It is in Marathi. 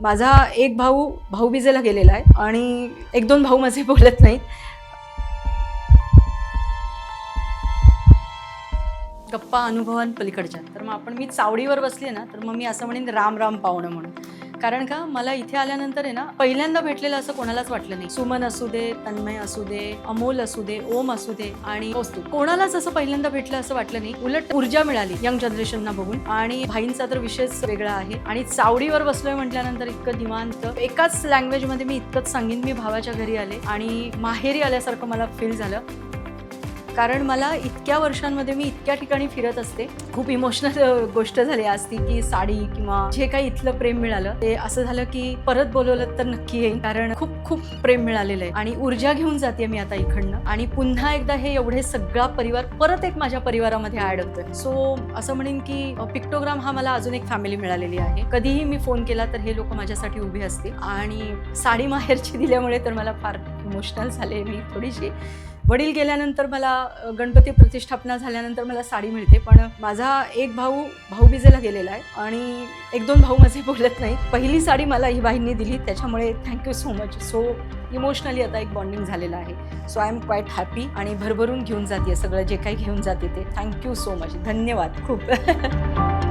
माझा एक भाऊ भाऊबीजेला गेलेला आहे आणि एक दोन भाऊ माझे बोलत नाहीत. गप्पा अनुभवांपलीकडच्या तर मग आपण मी चावडीवर बसली ना तर मग मी असं म्हणेन राम राम पाहुणं म्हणून. कारण का मला इथे आल्यानंतर आहे ना पहिल्यांदा भेटलेलं असं कोणालाच वाटलं नाही. सुमन असू दे तन्मय असू दे अमोल असू दे ओम असू दे आणि वस्तू. कोणालाच असं पहिल्यांदा भेटलं असं वाटलं नाही. उलट ऊर्जा मिळाली यंग जनरेशनना बघून. आणि भाईंचा तर विषयच वेगळा आहे. आणि चावडीवर बसलोय म्हटल्यानंतर इतकं निवांत. एकाच लँग्वेजमध्ये मी इतकंच सांगेन मी भावाच्या घरी आले आणि माहेरी आल्यासारखं मला फील झालं. कारण मला इतक्या वर्षांमध्ये मी इतक्या ठिकाणी फिरत असते. खूप इमोशनल गोष्ट झाली असती की साडी किंवा जे काही इथलं प्रेम मिळालं ते असं झालं की परत बोलवलं तर नक्की येईन कारण खूप खूप प्रेम मिळालेलं आहे. आणि ऊर्जा घेऊन जाते मी आता इकडनं. आणि पुन्हा एकदा हे एवढे सगळा परिवार परत एक माझ्या परिवारामध्ये ॲड होतोय. सो असं म्हणेन की पिक्टोग्राम हा मला अजून एक फॅमिली मिळालेली आहे. कधीही मी फोन केला तर हे लोक माझ्यासाठी उभे असते आणि साडी माहेरची दिल्यामुळे तर मला फार इमोशनल झाले मी थोडीशी. वडील गेल्यानंतर मला गणपती प्रतिष्ठापना झाल्यानंतर मला साडी मिळते पण माझा एक भाऊ भाऊबीजेला गेलेला आहे आणि एक दोन भाऊ माझे बोलत नाही पहिली साडी मला ही बाईंनी दिली त्याच्यामुळे thank you so much so emotionally आता एक बॉन्डिंग झालेलं आहे. So I am quite happy आणि भरभरून घेऊन जाते सगळं जे काही घेऊन जाते ते. थँक्यू सो मच धन्यवाद. खूप.